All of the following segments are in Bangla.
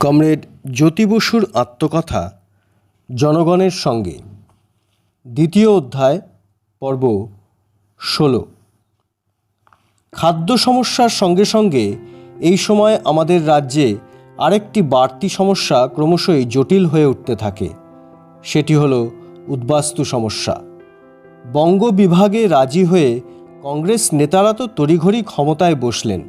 কমরেড জ্যোতি বসুর আত্মকথা জনগণের সঙ্গে। দ্বিতীয় অধ্যায়, পর্ব ষোলো। খাদ্য সমস্যার সঙ্গে সঙ্গে এই সময় আমাদের রাজ্যে আরেকটি বাড়তি সমস্যা ক্রমশই জটিল হয়ে উঠতে থাকে। সেটি হলো উদ্বাস্তু সমস্যা। বঙ্গ বিভাগে রাজি হয়ে কংগ্রেস নেতারা তো তড়িঘড়ি ক্ষমতায় বসলেন।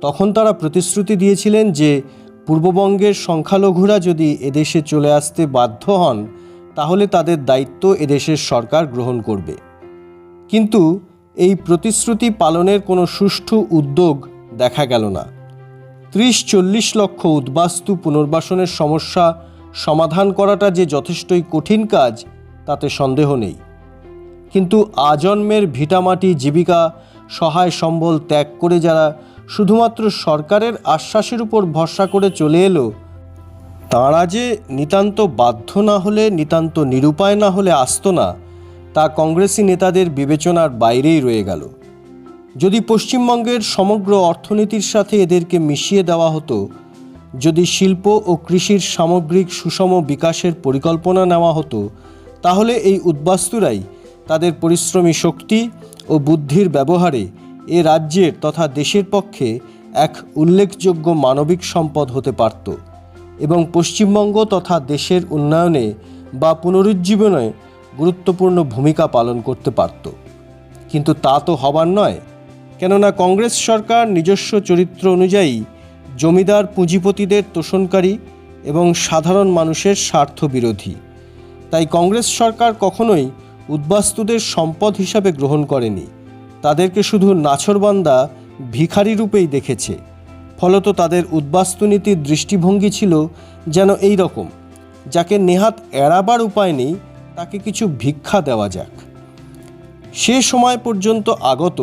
তখন তারা প্রতিশ্রুতি দিয়েছিলেন যে পূর্ববঙ্গের সংখ্যালঘুরা যদি এদেশে চলে আসতে বাধ্য হন, তাহলে তাদের দায়িত্ব এদেশের সরকার গ্রহণ করবে। কিন্তু এই প্রতিশ্রুতি পালনের কোনো সুষ্ঠু উদ্যোগ দেখা গেল না। ত্রিশ চল্লিশ লক্ষ উদ্বাস্তু পুনর্বাসনের সমস্যা সমাধান করাটা যে যথেষ্টই কঠিন কাজ, তাতে সন্দেহ নেই। কিন্তু আজন্মের ভিটামাটি জীবিকা সহায় সম্বল ত্যাগ করে যারা শুধুমাত্র সরকারের আশ্বাসের উপর ভরসা করে চলে এলো। তাঁরা যে নিতান্ত বাধ্য না হলে, নিতান্ত নিরুপায় না হলে আসতো না, তা কংগ্রেসি নেতাদের বিবেচনার বাইরেই রয়ে গেল। যদি পশ্চিমবঙ্গের সমগ্র অর্থনীতির সাথে এদেরকে মিশিয়ে দেওয়া হতো, যদি শিল্প ও কৃষির সামগ্রিক সুষম বিকাশের পরিকল্পনা নেওয়া হতো, তাহলে এই উদ্বাস্তুরাই তাদের পরিশ্রমী শক্তি ও বুদ্ধির ব্যবহারে এ রাজ্যের তথা দেশের পক্ষে এক উল্লেখযোগ্য মানবিক সম্পদ হতে পারত এবং পশ্চিমবঙ্গ তথা দেশের উন্নয়নে বা পুনরুজ্জীবনে গুরুত্বপূর্ণ ভূমিকা পালন করতে পারত। কিন্তু তা তো হবার নয়, কেননা কংগ্রেস সরকার নিজস্ব চরিত্র অনুযায়ী জমিদার পুঁজিপতিদের তোষণকারী এবং সাধারণ মানুষের স্বার্থ বিরোধী তাই কংগ্রেস সরকার কখনোই উদ্বাস্তুদের সম্পদ হিসাবে গ্রহণ করেনি। তাদেরকে শুধু নাছরবান্দা ভিখারি রূপেই দেখেছে। ফলত তাদের উদ্বাস্তুনীতির দৃষ্টিভঙ্গি ছিল যেন এই রকম, যাকে নেহাত এড়াবার উপায় নেই, তাকে কিছু ভিক্ষা দেওয়া যাক। সে সময় পর্যন্ত আগত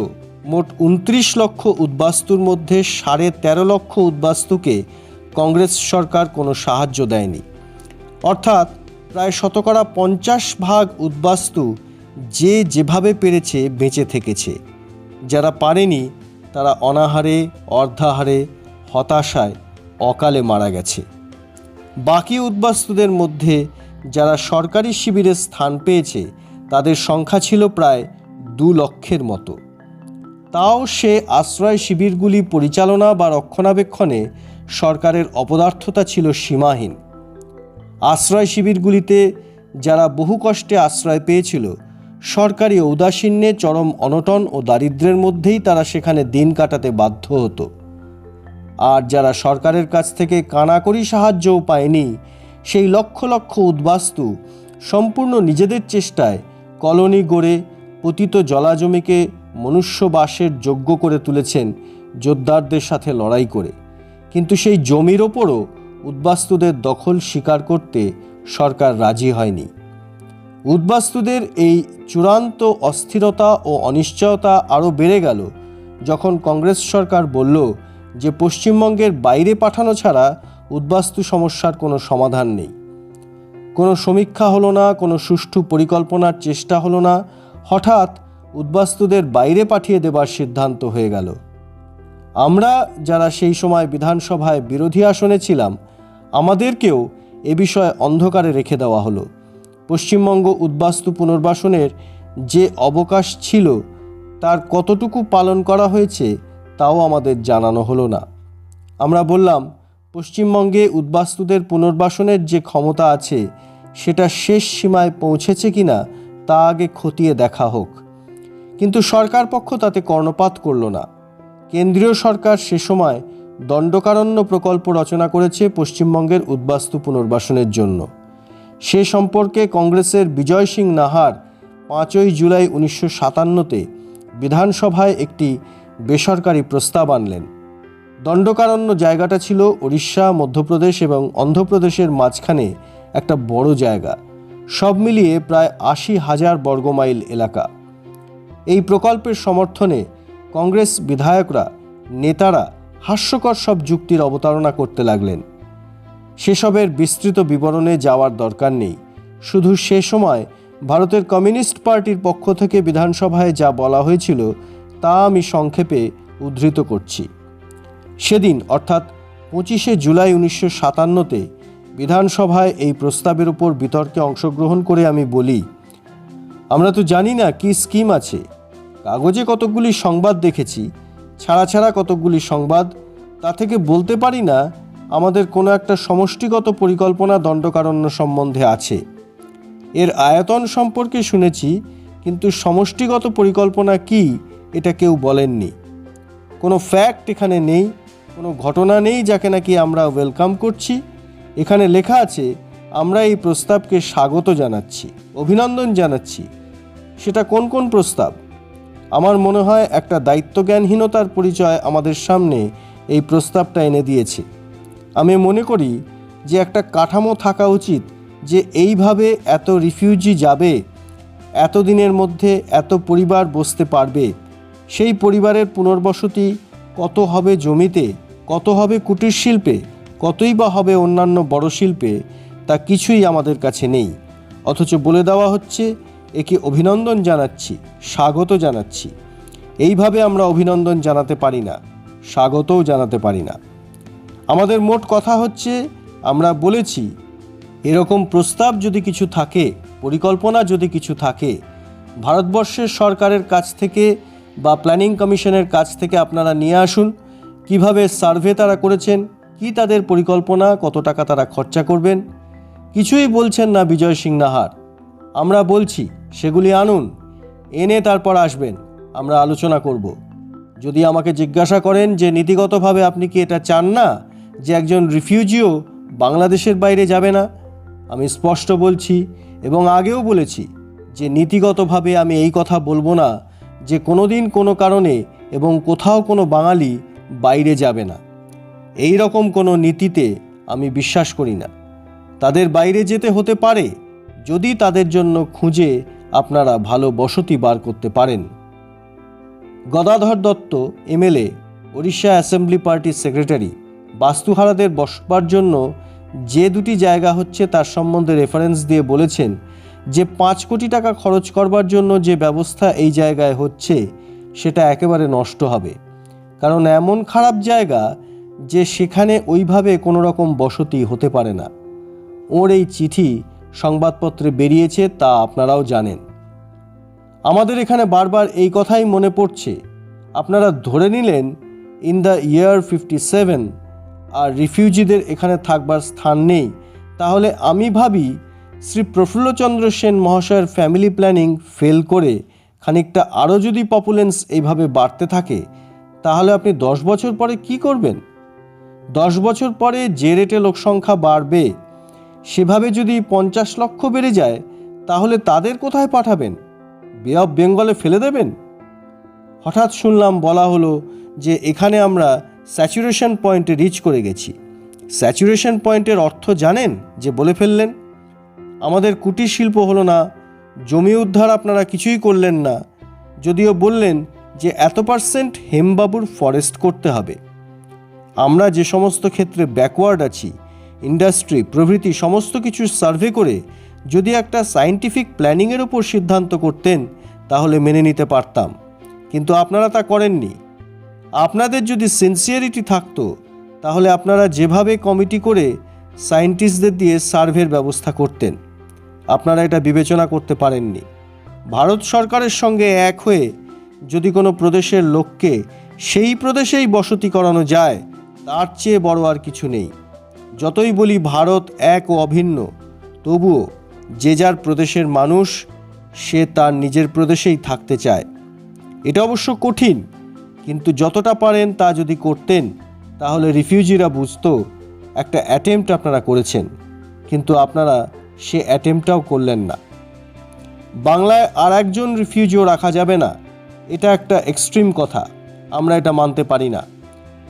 মোট উনত্রিশ লক্ষ উদ্বাস্তুর মধ্যে সাড়ে তেরো লক্ষ উদ্বাস্তুকে কংগ্রেস সরকার কোনো সাহায্য দেয়নি। অর্থাৎ প্রায় শতকরা পঞ্চাশ ভাগ উদ্বাস্তু যে যেভাবে পেরেছে বেঁচে থেকেছে। যারা পারেনি, তারা অনাহারে, অর্ধাহারে, হতাশায়, অকালে মারা গেছে। বাকি উদ্বাস্তুদের মধ্যে যারা সরকারি শিবিরে স্থান পেয়েছে, তাদের সংখ্যা ছিল প্রায় দু লক্ষের মতো। তাও সে আশ্রয় শিবিরগুলি পরিচালনা বা রক্ষণাবেক্ষণে সরকারের অপদার্থতা ছিল সীমাহীন। আশ্রয় শিবিরগুলিতে যারা বহু কষ্টে আশ্রয় পেয়েছিল সরকারি ঔদাসীন্যে চরম অনটন ও দারিদ্র্যের মধ্যেই তারা সেখানে দিন কাটাতে বাধ্য হতো। আর যারা সরকারের কাছ থেকে কানাকড়ি সাহায্যও পায়নি, সেই লক্ষ লক্ষ উদ্বাস্তু সম্পূর্ণ নিজেদের চেষ্টায় কলোনি গড়ে পতিত জলাজমিকে মনুষ্যবাসের যোগ্য করে তুলেছেন যোদ্ধারদের সাথে লড়াই করে। কিন্তু সেই জমির ওপরও উদ্বাস্তুদের দখল স্বীকার করতে সরকার রাজি হয়নি। উদ্বাস্তুদের এই চূড়ান্ত অস্থিরতা ও অনিশ্চয়তা আরও বেড়ে গেল। যখন কংগ্রেস সরকার বলল যে পশ্চিমবঙ্গের বাইরে পাঠানো ছাড়া উদ্বাস্তু সমস্যার কোনো সমাধান নেই। কোনো সমীক্ষা হলো না, কোনো সুষ্ঠু পরিকল্পনার চেষ্টা হলো না। হঠাৎ উদ্বাস্তুদের বাইরে পাঠিয়ে দেবার সিদ্ধান্ত হয়ে গেল। আমরা যারা সেই সময় বিধানসভায় বিরোধী আসনে ছিলাম, আমাদেরকেও এ বিষয়ে অন্ধকারে রেখে দেওয়া হলো। পশ্চিমবঙ্গ উদ্বাস্তু পুনর্বাসনের যে অবকাশ ছিল, তার কতটুকু পালন করা হয়েছে, তাও আমাদের জানানো হলো না। আমরা বললাম, পশ্চিমবঙ্গে উদ্বাস্তুদের পুনর্বাসনের যে ক্ষমতা আছে, সেটা শেষ সীমায় পৌঁছেছে কিনা, তা আগে খতিয়ে দেখা হোক। কিন্তু সরকার পক্ষ তাতে কর্ণপাত করল না। কেন্দ্রীয় সরকার সে সময় দণ্ডকারণ্য প্রকল্প রচনা করেছে পশ্চিমবঙ্গের উদ্বাস্তু পুনর্বাসনের জন্য। সে সম্পর্কে কংগ্রেসের বিজয় সিং নাহার পাঁচই জুলাই উনিশশো সাতান্নতে বিধানসভায় একটি বেসরকারি প্রস্তাব আনলেন। দণ্ডকারণ্য জায়গাটা ছিল ওড়িশা, মধ্যপ্রদেশ এবং অন্ধ্রপ্রদেশের মাঝখানে একটা বড় জায়গা। সব মিলিয়ে প্রায় আশি হাজার বর্গমাইল এলাকা। এই প্রকল্পের সমর্থনে কংগ্রেস বিধায়করা, নেতারা হাস্যকর সব যুক্তির অবতারণা করতে লাগলেন। সেসবের বিস্তৃত বিবরণে যাওয়ার দরকার নেই। শুধু সে সময় ভারতের কমিউনিস্ট পার্টির পক্ষ থেকে বিধানসভায় যা বলা হয়েছিল তা আমি সংক্ষেপে উদ্ধৃত করছি। সেদিন, অর্থাৎ পঁচিশে জুলাই উনিশশো সাতান্নতে বিধানসভায় এই প্রস্তাবের উপর বিতর্কে অংশগ্রহণ করে আমি বলি, আমরা তো জানি না কি স্কিম আছে। কাগজে কতকগুলি সংবাদ দেখেছি, ছাড়া ছাড়া কতকগুলি সংবাদ, তা থেকে বলতে পারি না আমাদের কোনো একটা সমষ্টিগত পরিকল্পনা দণ্ডকারণ্য সম্বন্ধে আছে। এর আয়তন সম্পর্কে শুনেছি, কিন্তু সমষ্টিগত পরিকল্পনা কি, এটা কেউ বলেননি। কোনো ফ্যাক্ট এখানে নেই, কোনো ঘটনা নেই যাকে নাকি আমরা ওয়েলকাম করছি। এখানে লেখা আছে, আমরা এই প্রস্তাবকে স্বাগত জানাচ্ছি, অভিনন্দন জানাচ্ছি। সেটা কোন কোন প্রস্তাব? আমার মনে হয় একটা দায়িত্বজ্ঞানহীনতার পরিচয় আমাদের সামনে এই প্রস্তাবটা এনে দিয়েছে। আমি মনে করি যে একটা কাঠামো থাকা উচিত যে এইভাবে এত রিফিউজি যাবে এত দিনের মধ্যে এত পরিবার বসতে পারবে। সেই পরিবারের পুনর্বসতি কত হবে জমিতে, কত হবে কুটির শিল্পে, কতই বা হবে অন্যান্য বড় শিল্পে, তা কিছুই আমাদের কাছে নেই। অথচ বলে দেওয়া হচ্ছে, একে অভিনন্দন জানাচ্ছি, স্বাগত জানাচ্ছি। এইভাবে আমরা অভিনন্দন জানাতে পারি না, স্বাগতও জানাতে পারি না। আমাদের মোট কথা হচ্ছে, আমরা বলেছি, এরকম প্রস্তাব যদি কিছু থাকে, পরিকল্পনা যদি কিছু থাকে, ভারতবর্ষের সরকারের কাছ থেকে বা প্ল্যানিং কমিশনের কাছ থেকে আপনারা নিয়ে আসুন, কীভাবে সার্ভে তারা করেছেন, কি তাদের পরিকল্পনা, কত টাকা তারা খরচা করবেন, কিছুই বলছেন না বিজয় সিং নাহার। আমরা বলছি, সেগুলি আনুন, এনে তারপর আসবেন, আমরা আলোচনা করব। যদি আমাকে জিজ্ঞাসা করেন যে নীতিগতভাবে আপনি কি এটা চান না যে একজন রিফিউজিও বাংলাদেশের বাইরে যাবে না, আমি স্পষ্ট বলছি এবং আগেও বলেছি যে নীতিগতভাবে আমি এই কথা বলব না যে কোনো দিন কোনো কারণে এবং কোথাও কোনো বাঙালি বাইরে যাবে না। এই রকম কোনো নীতিতে আমি বিশ্বাস করি না। তাদের বাইরে যেতে হতে পারে যদি তাদের জন্য খুঁজে আপনারা ভালো বসতি বার করতে পারেন। গদাধর দত্ত, এমএলএ, ওড়িশা অ্যাসেম্বলি পার্টির সেক্রেটারি। বাস্তুহারাদের বসবার জন্য যে দুটি জায়গা হচ্ছে তার সম্বন্ধে রেফারেন্স দিয়ে বলেছেন যে পাঁচ কোটি টাকা খরচ করবার জন্য যে ব্যবস্থা এই জায়গায় হচ্ছে, সেটা একেবারে নষ্ট হবে। কারণ এমন খারাপ জায়গা যে সেখানে ওইভাবে কোনো রকম বসতি হতে পারে না। ওর এই চিঠি সংবাদপত্রে বেরিয়েছে তা আপনারাও জানেন। আমাদের এখানে বারবার এই কথাই মনে পড়ছে। আপনারা ধরে নিলেন in the year fifty seven আর রিফিউজিদের এখানে থাকবার স্থান নেই। তাহলে আমি ভাবি, শ্রী প্রফুল্লচন্দ্র সেন মহাশয়ের ফ্যামিলি প্ল্যানিং ফেল করে খানিকটা আরও যদি পপুলেন্স এইভাবে বাড়তে থাকে, তাহলে আপনি দশ বছর পরে কি করবেন? দশ বছর পরে যে রেটে লোকসংখ্যা বাড়বে, সেভাবে যদি পঞ্চাশ লক্ষ বেড়ে যায়, তাহলে তাদের কোথায় পাঠাবেন? বে অফ বেঙ্গলে ফেলে দেবেন? হঠাৎ শুনলাম বলা হলো যে এখানে আমরা স্যাচুরেশন পয়েন্টে রিচ করে গেছি। স্যাচুরেশন পয়েন্টের অর্থ জানেন যে বলে ফেললেন, আমাদের কুটির শিল্প হলো না, জমি উদ্ধার আপনারা কিছুই করলেন না, যদিও বললেন যে এত পার্সেন্ট হেমবাবুর ফরেস্ট করতে হবে। আমরা যে সমস্ত ক্ষেত্রে ব্যাকওয়ার্ড আছি, ইন্ডাস্ট্রি, প্রভৃতি সমস্ত কিছু সার্ভে করে যদি একটা সায়েন্টিফিক প্ল্যানিংয়ের ওপর সিদ্ধান্ত করতেন, তাহলে মেনে নিতে পারতাম। কিন্তু আপনারা তা করেননি। আপনাদের যদি সিনসিয়ারিটি থাকতো, তাহলে আপনারা যেভাবে কমিটি করে সায়েন্টিস্টদের দিয়ে সার্ভের ব্যবস্থা করতেন, আপনারা এটা বিবেচনা করতে পারেননি। ভারত সরকারের সঙ্গে এক হয়ে যদি কোনো প্রদেশের লোককে সেই প্রদেশেই বসতি করানো যায়, তার চেয়ে বড় আর কিছু নেই। যতই বলি ভারত এক ও অভিন্ন, তবুও যে যার প্রদেশের মানুষ, সে তার নিজের প্রদেশেই থাকতে চায়। এটা অবশ্য কঠিন কিন্তু যতটা পারেন তা যদি করতেন, তাহলে রিফিউজিরা বুঝতো একটা অ্যাটেম্পট আপনারা করেছেন, কিন্তু আপনারা সে অ্যাটেম্পটাও করলেন না। বাংলায় আর একজন রিফিউজিও রাখা যাবে না, এটা একটা এক্সট্রিম কথা, আমরা এটা মানতে পারি না।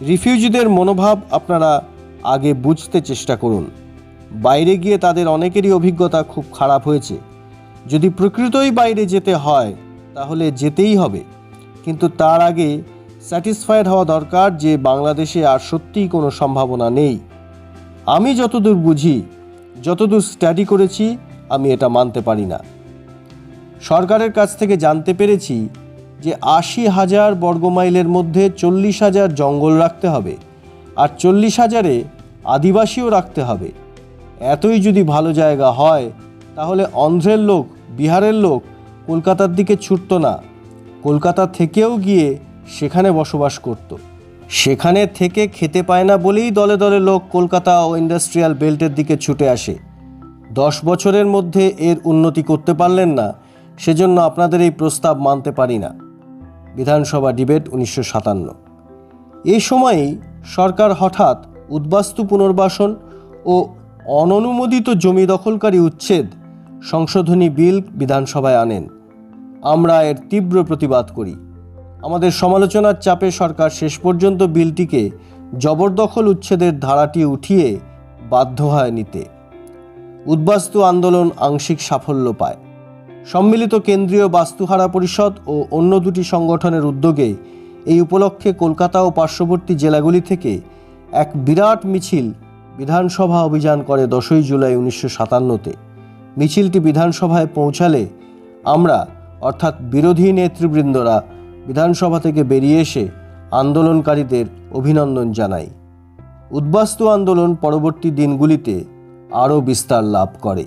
রিফিউজিদের মনোভাব আপনারা আগে বুঝতে চেষ্টা করুন। বাইরে গিয়ে তাদের অনেকেরই অভিজ্ঞতা খুব খারাপ হয়েছে। যদি প্রকৃতই বাইরে যেতে হয়, তাহলে যেতেই হবে, কিন্তু তার আগে স্যাটিসফাইড হওয়া দরকার যে বাংলাদেশে আর সত্যিই কোনো সম্ভাবনা নেই। আমি যতদূর বুঝি, যতদূর স্টাডি করেছি, আমি এটা মানতে পারি না। সরকারের কাছ থেকে জানতে পেরেছি যে আশি হাজার বর্গমাইলের মধ্যে চল্লিশ হাজার জঙ্গল রাখতে হবে আর চল্লিশ হাজারে আদিবাসীও রাখতে হবে। এতই যদি ভালো জায়গা হয়, তাহলে অন্ধ্রের লোক, বিহারের লোক কলকাতার দিকে ছুটত না। কলকাতা থেকেও গিয়ে সেখানে বসবাস করত। সেখানে থেকে খেতে পায় না বলেই দলে দলে লোক কলকাতা ও ইন্ডাস্ট্রিয়াল বেল্টের দিকে ছুটে আসে। দশ বছরের মধ্যে এর উন্নতি করতে পারলেন না, সেজন্য আপনাদের এই প্রস্তাব মানতে পারি না। বিধানসভা ডিবেট উনিশশো সাতান্ন। এই সময়েই সরকার হঠাৎ উদ্বাস্তু পুনর্বাসন ও অননুমোদিত জমি দখলকারী উচ্ছেদ সংশোধনী বিল বিধানসভায় আনেন। আমরা এর তীব্র প্রতিবাদ করি। আমাদের সমালোচনার চাপে সরকার শেষ পর্যন্ত বিলটিকে জবরদখল উচ্ছেদের ধারাটি উঠিয়ে বাধ্য হয় নিতে। উদ্বাস্তু আন্দোলন আংশিক সাফল্য পায়। সম্মিলিত কেন্দ্রীয় বাস্তুহারা পরিষদ ও অন্য দুটি সংগঠনের উদ্যোগে এই উপলক্ষে কলকাতা ও পার্শ্ববর্তী জেলাগুলি থেকে এক বিরাট মিছিল বিধানসভা অভিযান করে দশই জুলাই উনিশশো সাতান্নতে। মিছিলটি বিধানসভায় পৌঁছালে আমরা, অর্থাৎ বিরোধী নেতৃবৃন্দরা বিধানসভা থেকে বেরিয়ে এসে আন্দোলনকারীদের অভিনন্দন জানাই। উদ্বাস্তু আন্দোলন পরবর্তী দিনগুলিতে আরও বিস্তার লাভ করে।